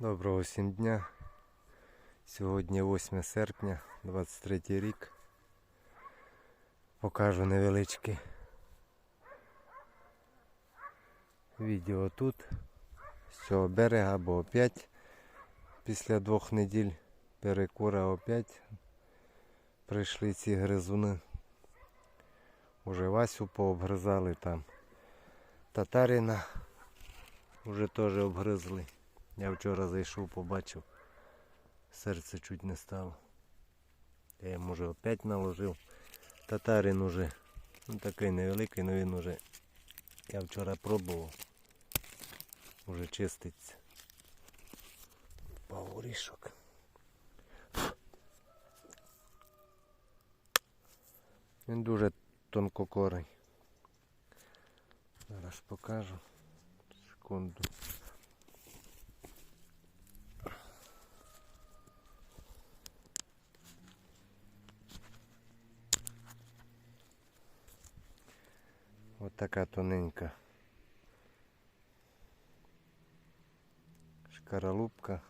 Доброго всім дня. Сьогодні 8 серпня, 23 рік. Покажу невеличке відео тут. З цього берега, бо опять після двох неділь перекура опять прийшли ці гризуни. Уже Васю пообгризали там. Татарина вже теж обгризли. Я вчора зайшов, побачив, серце чуть не стало. Я йому вже опять наложив. Татарин уже ну, такий невеликий, але він уже я вчора пробував. Уже чиститься. Паурішок. Він дуже тонкокорий. Зараз покажу. Секунду. Ось така тоненька шкаралупка.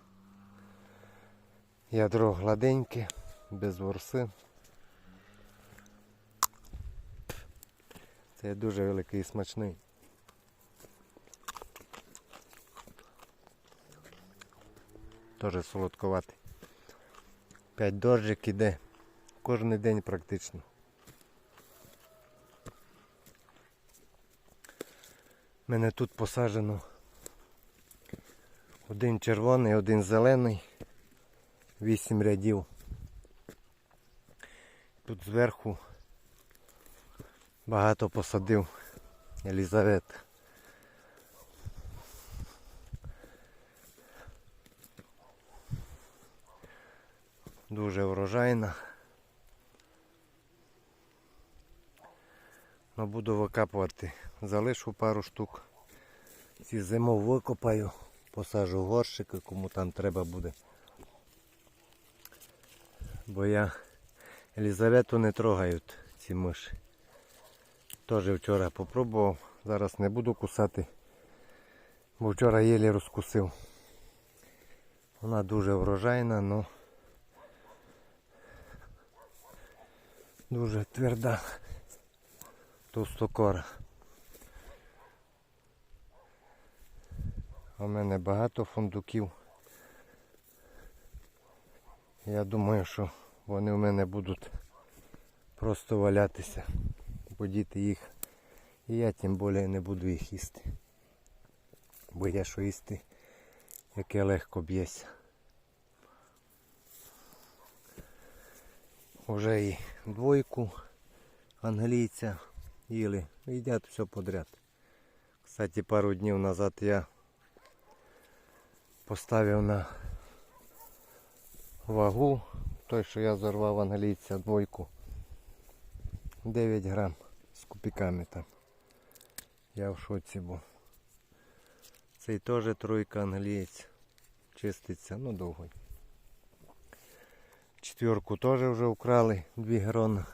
Ядро гладеньке, без ворси. Це дуже великий і смачний. Теж солодковатий. П'ять дощик іде. Кожен день практично. Мене тут посаджено один червоний, один зелений, вісім рядів. Тут зверху багато посадив Елізавет. Дуже врожайна. Но буду викапувати. Залишу пару штук. Ці зиму викопаю, посажу горщики, кому там треба буде. Бо я Елізавету не трогають ці миші. Теж вчора попробував. Зараз не буду кусати, бо вчора єлі розкусив. Вона дуже врожайна, але дуже тверда товстокора. У мене багато фундуків. Я думаю, що вони в мене будуть просто валятися, бо діти їх. І я тим більше не буду їх їсти. Бо я що їсти, яке легко б'ється. Уже і двойку англійця їли. Їдять все подряд. Кстати, пару днів назад я поставив на вагу той, що я зарвав англійця двойку. 9 грам з купіками там. Я в шоці був. Цей теж тройка англієць. Чиститься, ну довго. Четверку теж вже вкрали 2 грона.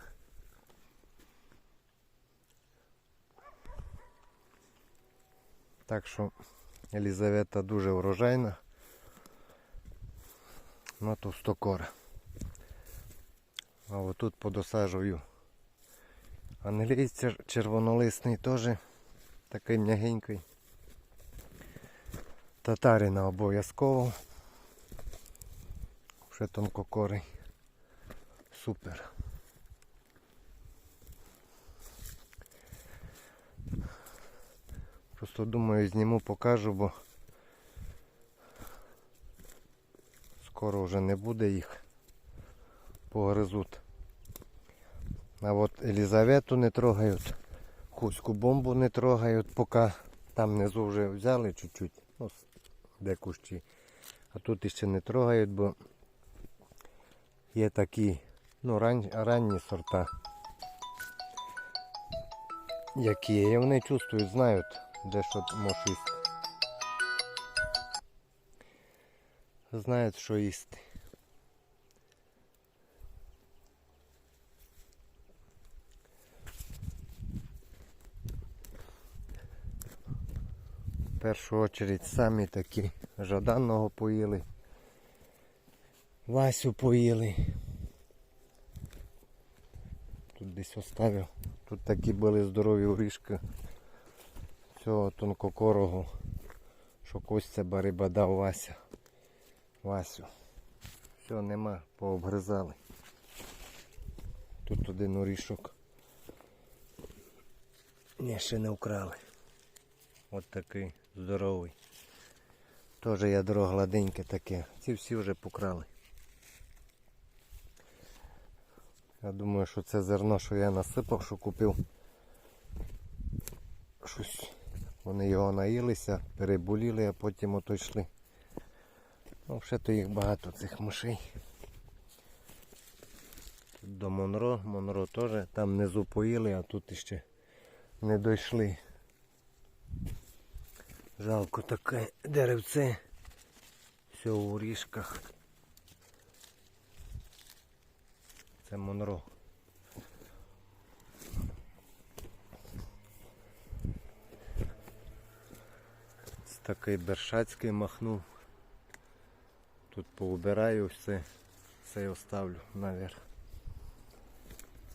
Так що Елізавета дуже врожайна. Ну товстокора. А отут подосаджую. Англійць червонолисний теж такий м'ягенький. Татарина обов'язково. Вже тонкокорий. Супер. Просто думаю зніму покажу, бо скоро вже не буде їх. Погризуть. А от Елізавету не трогають, Хуську бомбу не трогають, поки там внизу вже взяли чуть-чуть, ну, де кущі. А тут іще не трогають, бо є такі ну, ран... ранні сорта, які є. Вони чувствують, знають, де що може Знають, що їсти. першу чергу самі такі жаданого поїли. Васю поїли. Тут десь оставив. Тут такі були здорові орішки цього тонкокорого, що Костя Бариба дав Вася. Васю. Все, нема, пообгризали. Тут один орішок. Ні, ще не вкрали. От такий здоровий. Теж ядро гладеньке таке. Ці всі вже покрали. Я думаю, що це зерно, що я насипав, що купив. Щось. Вони його наїлися, переболіли, а потім ото йшли. Ну, ще то їх багато цих мишей. Тут до Монро, Монро теж там внизу поїли, а тут іще не дійшли. Жалко таке деревце. Все у орішках. Це Монро. Це такий Бершацький махнув. Тут поубираю все, все і оставлю наверх.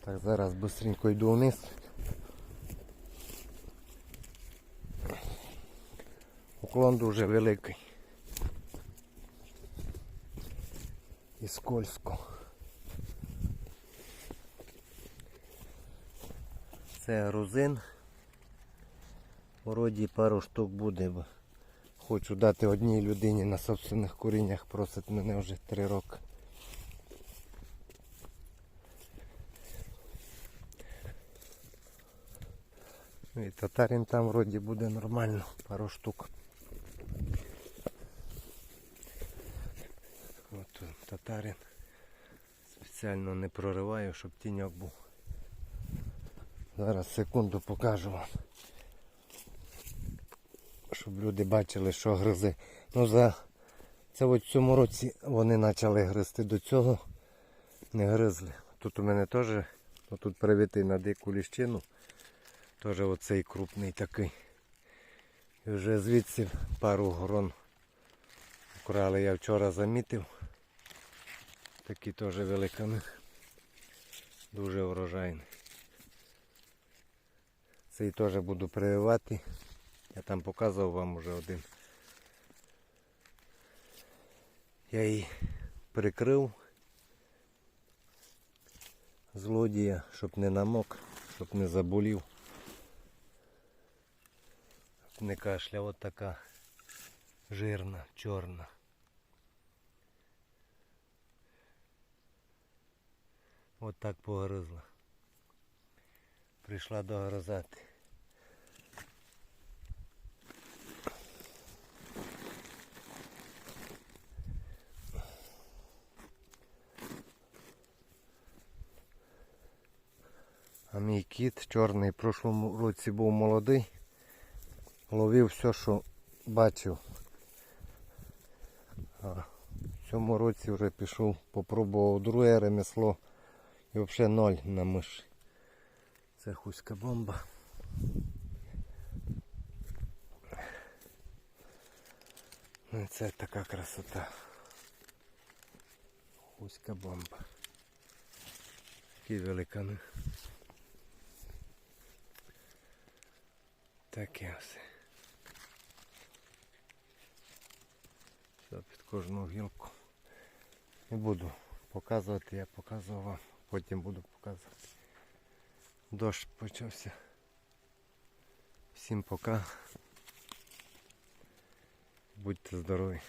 Так, зараз быстренько йду вниз. Уклон дуже великий. І скользко. Це грузин. Вроді пару штук буде. Хочу дати одній людині на собственних коріннях, просить мене вже три роки. Ну І татарин там вроді буде нормально, пару штук. От татарин. Спеціально не прориваю, щоб тіньок був. Зараз секунду покажу вам. Щоб люди бачили, що гризи. Ну за це от в цьому році вони почали гризти до цього. Не гризли. Тут у мене теж, ну, тут привитий на дику ліщину. Теж оцей крупний такий. І вже звідси пару грон вкрали. Я вчора замітив. Такі теж великими. Дуже врожайний. Цей теж буду прививати. Я там показував вам уже один. Я її прикрив злодія, щоб не намок, щоб не заболів. Не кашляв, от така жирна, чорна. От так погризла. Прийшла догризати. А мій кіт чорний в прошлому році був молодий. Ловив все, що бачив. А в цьому році вже пішов, попробував друге ремесло і взагалі ноль на миші. Це хуська бомба. Ну, Це така красота. Хуська бомба. Такий великани. Таке все. Все під кожну гілку. Не буду показувати, я показував вам, потім буду показувати. Дощ почався. Всім пока. Будьте здорові.